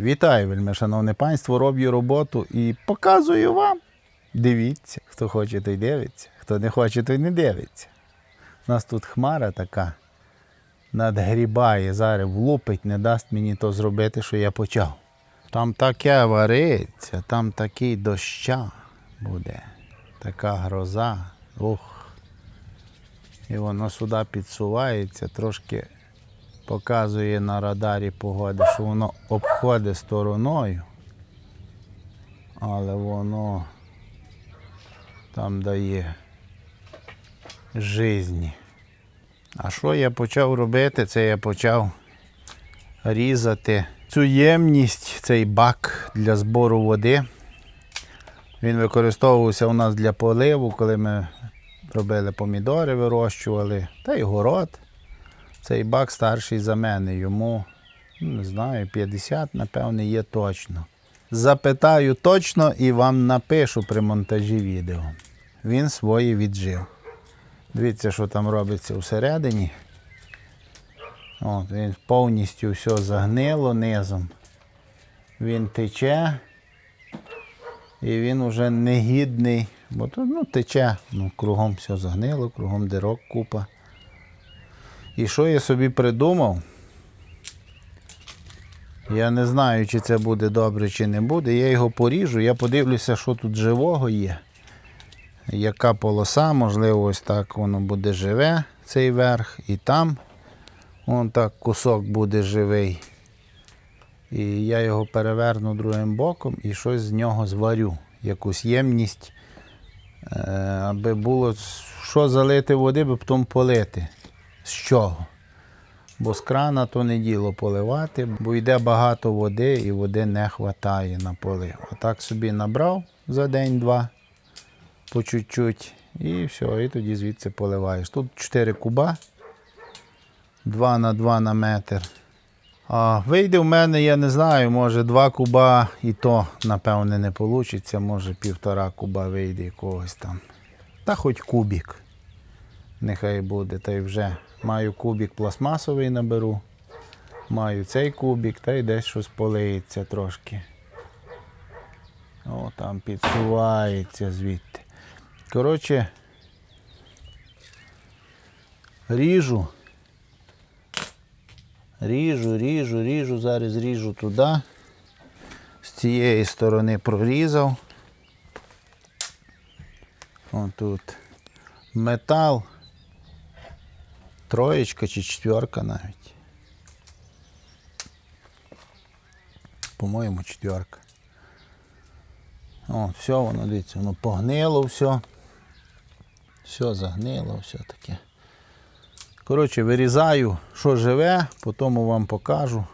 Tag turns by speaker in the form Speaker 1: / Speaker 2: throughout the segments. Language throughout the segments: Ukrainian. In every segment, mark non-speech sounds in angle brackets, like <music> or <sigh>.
Speaker 1: Вітаю, вельми, шановне панство, роблю роботу і показую вам. Дивіться, хто хоче, той дивиться, хто не хоче, той не дивиться. У нас тут хмара така надгрібає, зараз влупить, не дасть мені то зробити, що я почав. Там таке вариться, там такий доща буде, така гроза. Ух. І воно сюди підсувається, трошки показує на радарі погоди, що воно обходить стороною, але воно там дає жизні. А що я почав робити? Це я почав різати цю ємність, цей бак для збору води. Він використовувався у нас для поливу, коли ми робили помідори, вирощували, та й город. Цей бак старший за мене, йому, ну, не знаю, 50, напевне, є точно. Запитаю точно і вам напишу при монтажі відео. Він свої віджив. Дивіться, що там робиться всередині. От, він повністю все загнило низом. Він тече. І він уже негідний, бо тут ну, тече, ну, кругом все загнило, кругом дирок купа. І що я собі придумав? Я не знаю, чи це буде добре, чи не буде. Я його поріжу, я подивлюся, що тут живого є. Яка полоса, можливо, ось так воно буде живе, цей верх, і там вон так кусок буде живий. І я його переверну другим боком і щось з нього зварю, якусь ємність, е, аби було що залити води, аби потім полити. З чого? Бо з крана то не діло поливати, бо йде багато води і води не вистачає на полив. А так собі набрав за день-два по чуть-чуть і все, і тоді звідси поливаєш. Тут 4 куба, 2 на 2 на метр. А вийде в мене, я не знаю, може 2 куба і то, напевне, не вийде, може півтора куба вийде якогось там. Та хоч кубік. Нехай буде, та й вже маю кубік пластмасовий наберу. Маю цей кубік, та й десь щось полиється трошки. О, там підсувається звідти. Коротше, ріжу. Ріжу, ріжу, ріжу, зараз ріжу туди. З цієї сторони прорізав. Ось тут метал. Троєчка чи четверка навіть. По-моєму, четверка. О, все воно, дивіться, воно погнило все. Все загнило, все таке. Коротше, вирізаю, що живе, потім вам покажу,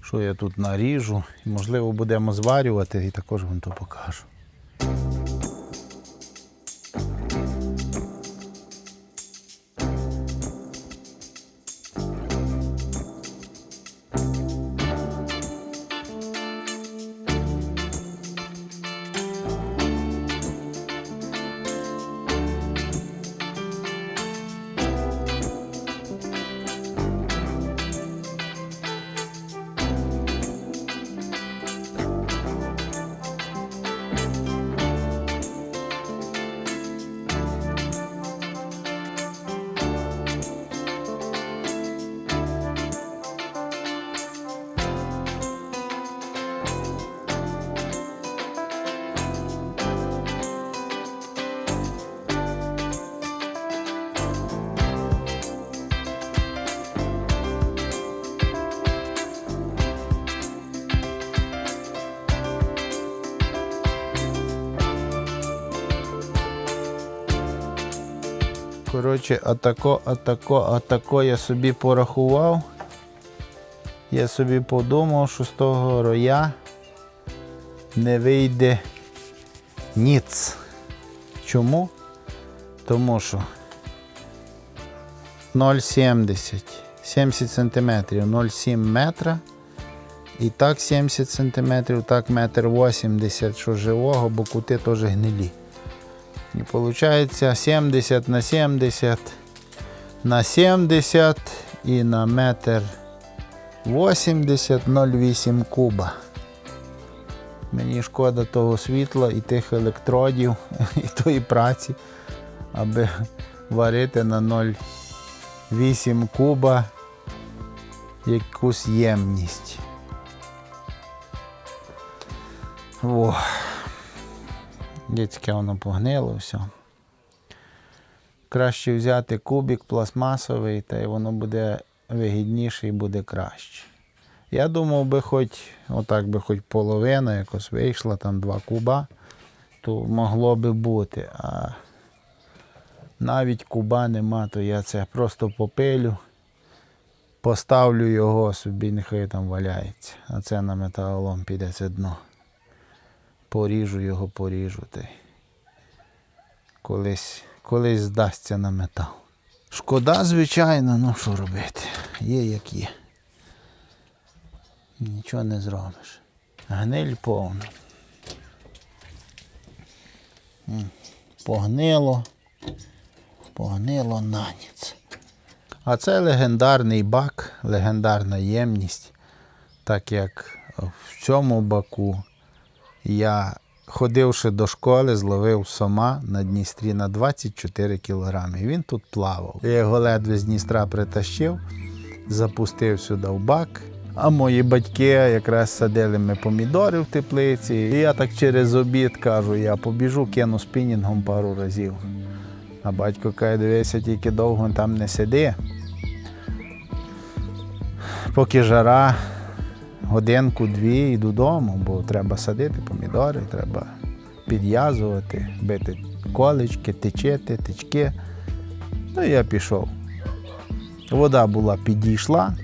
Speaker 1: що я тут наріжу. І, можливо, будемо зварювати і також вам то покажу. Коротше, атако, атако, атако я собі порахував. Я собі подумав, що з того роя не вийде ніц. Чому? Тому що 0,70, 70 см, 0,7 метра. І так 70 см, так метр 80 що живого, бо кути теж гнилі. І виходить 70 на 70 на 70 і на метр 80,08 куба. Мені шкода того світла і тих електродів, <laughs> і тої праці, аби варити на 0,8 куба якусь ємність. О. Дітське воно погнило все. Краще взяти кубик пластмасовий, та й воно буде вигідніше і буде краще. Я думав би, хоч отак би хоч половина якось вийшла, там два куба, то могло би бути. А навіть куба нема, то я це просто попилю, поставлю його собі, нехай там валяється. А це на металолом піде це дно. Поріжу його, поріжу. Й колись, колись здасться на метал. Шкода, звичайно, ну що робити. Є як є. Нічого не зробиш. Гниль повна. Погнило. Погнило наніць. А це легендарний бак, легендарна ємність. Так як в цьому баку я, ходивши до школи, зловив сома на Дністрі на 24 кілограми. Він тут плавав. Я його ледве з Дністра притащив, запустив сюди в бак. А мої батьки якраз садили ми помідори в теплиці. І я так через обід кажу, я побіжу, кину спінінгом пару разів. А батько каже, дивися, тільки довго там не сиди. Поки жара, годинку-дві і додому, бо треба садити помідори, треба підв'язувати, бити колечки, тичити, тички. Ну і я пішов. Вода була підійшла.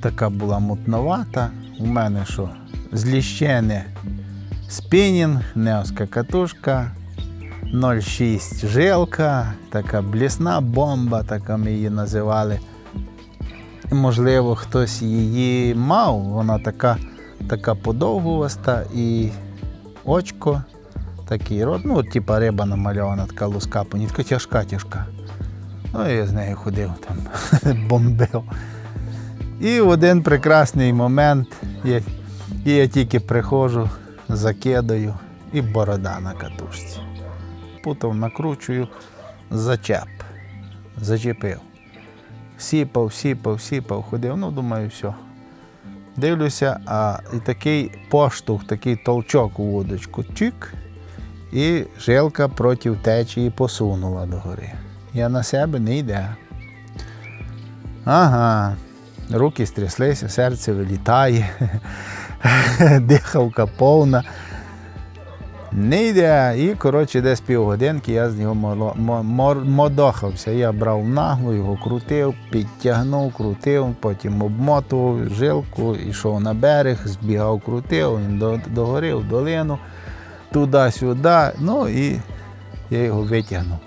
Speaker 1: Така була мутновата. У мене що? Зліщене спінінг, неоска катушка, 0,6 жилка, така блісна бомба, така ми її називали. Можливо, хтось її мав, вона така, така подовгуваста і очко, такий рот, ну, типа риба намальована, така луска, понітка тяжка, тяжка. Ну, я з нею ходив там, <laughs> бомбив. І в один прекрасний момент я, і я тільки приходжу, закидаю і борода на катушці. Путав, накручую, зачеп. Зачепив. Сіпав, сіпав, сіпав, ходив, ну думаю, все. Дивлюся, а і такий поштовх, такий толчок у вудочку. Чик. І жилка проти течії посунула догори. Я на себе не йде. Ага. Руки стряслися, серце вилітає, <laughs> дихавка повна. Не йде. І, коротше, десь півгодинки я з нього модохався. Я брав наглу, його крутив, підтягнув, крутив, потім обмотував жилку, йшов на берег, збігав, крутив, він до- догорив в долину, туди-сюди. Ну і я його витягнув.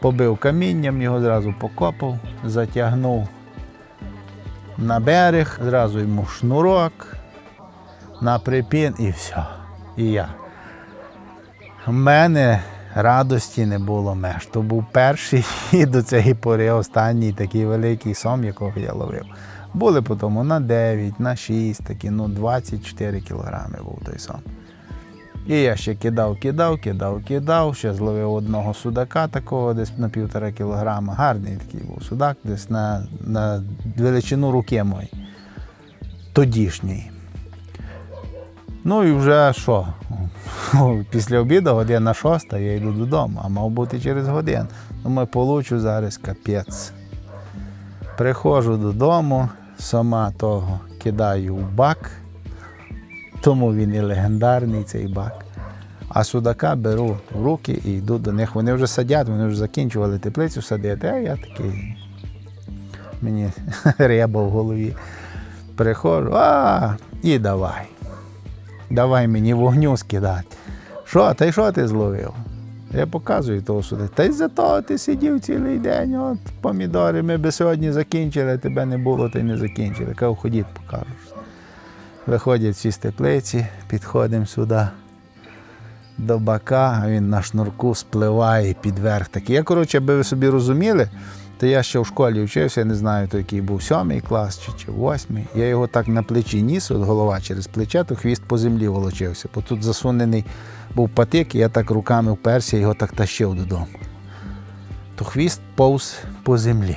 Speaker 1: Побив камінням, його зразу покопав, затягнув на берег, зразу йому шнурок, на припін і все. І я. У мене радості не було меж. То був перший <laughs> і до цієї пори останній такий великий сом, якого я ловив. Були потім на 9, на 6, такі, ну 24 кілограми був той сом. І я ще кидав, кидав, кидав, кидав, ще зловив одного судака такого десь на півтора кілограма. Гарний такий був судак, десь на, на величину руки мої. Тодішній. Ну і вже що? <laughs> Після обіду година шоста, я йду додому, а мав бути через годину. Думаю, получу зараз капець. Приходжу додому, сама того кидаю в бак, тому він і легендарний цей бак. А судака беру в руки і йду до них. Вони вже садять, вони вже закінчували теплицю садити, а я такий. Мені <laughs> реба в голові. Приходжу, а, і давай. Давай мені вогню скидати. Що, та й що ти зловив? Я показую того сюди. Та й за того ти сидів цілий день, от помідори, ми би сьогодні закінчили, тебе не було, й не закінчили. Кажу, ходіть, покажу. Виходять всі з теплиці, підходимо сюди до бака, а він на шнурку спливає під верх такий. Я, коротше, аби ви собі розуміли, То я ще в школі вчився, я не знаю, то який був сьомий клас чи, чи восьмий. Я його так на плечі ніс, от голова через плече, то хвіст по землі волочився. Бо тут засунений був патик, і я так руками вперся, його так тащив додому. То хвіст повз по землі.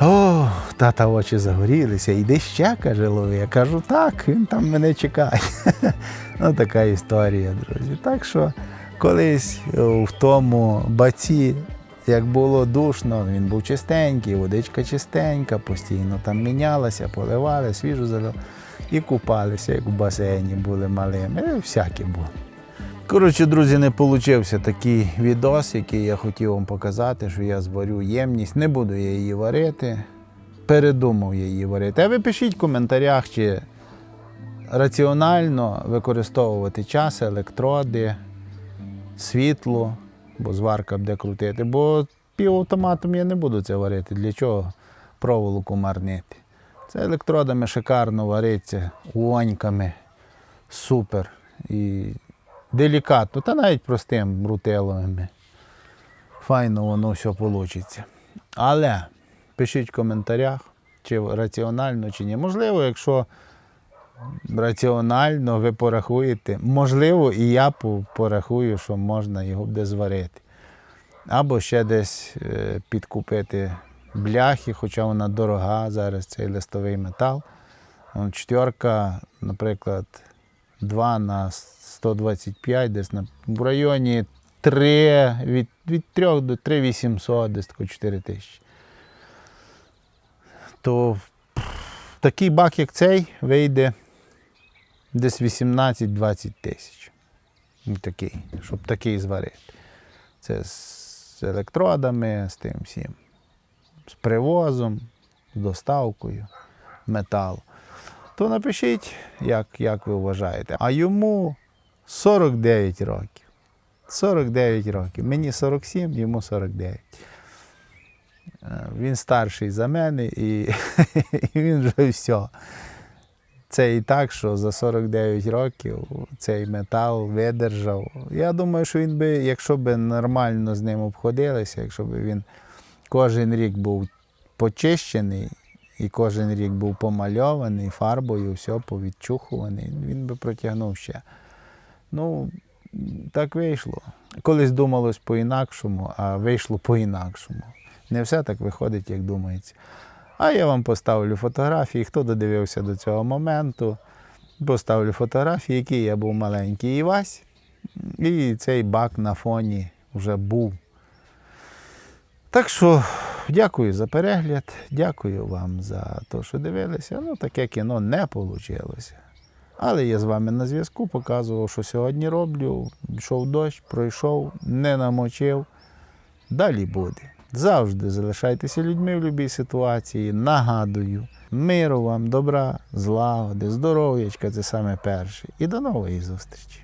Speaker 1: О, тата очі загорілися. Іди ще, каже лови. Я кажу, так, він там мене чекає. <laughs> ну, така історія, друзі. Так що колись в тому баці, як було душно, він був чистенький, водичка чистенька, постійно там мінялася, поливали, свіжу залив. І купалися, як у басейні були малими. І всякі було. Коротше, друзі, не получився такий відос, який я хотів вам показати, що я зварю ємність. Не буду я її варити. Передумав я її варити. А ви пишіть в коментарях, чи раціонально використовувати час, електроди, світло, бо зварка буде крутити. Бо півавтоматом я не буду це варити. Для чого проволоку марнити? Це електродами шикарно вариться, уоньками. Супер. І делікатно, та навіть простим рутиловими. Файно воно все вийде. Але пишіть в коментарях, чи раціонально, чи ні. Можливо, якщо раціонально ви порахуєте, можливо, і я порахую, що можна його буде зварити. Або ще десь е, підкупити бляхи, хоча вона дорога зараз цей листовий метал. Четверка, наприклад, 2 на 125, десь на, в районі 3, від, від 3 до 3 800, десь тако 4 тисячі. То такий бак, як цей, вийде десь 18-20 тисяч. Ну, Такий, щоб такий зварити. Це з електродами, з тим всім, з привозом, з доставкою металу то напишіть, як, як ви вважаєте. А йому 49 років. 49 років. Мені 47, йому 49. Е, Він старший за мене і, <laughs> і він вже все. Це і так, що за 49 років цей метал видержав. Я думаю, що він би, якщо б нормально з ним обходилися, якщо б він кожен рік був почищений і кожен рік був помальований фарбою, все повідчухуваний, він би протягнув ще. Ну, так вийшло. Колись думалось по-інакшому, а вийшло по-інакшому. Не все так виходить, як думається. А я вам поставлю фотографії, хто додивився до цього моменту. Поставлю фотографії, які я був маленький Івась. І цей бак на фоні вже був. Так що дякую за перегляд, дякую вам за те, що дивилися. Ну, таке кіно не вийшло. Але я з вами на зв'язку, показував, що сьогодні роблю. Йшов дощ, пройшов, не намочив. Далі буде. Завжди залишайтеся людьми в будь-якій ситуації. Нагадую, миру вам, добра, злагоди, здоров'ячка це саме перше. І до нової зустрічі.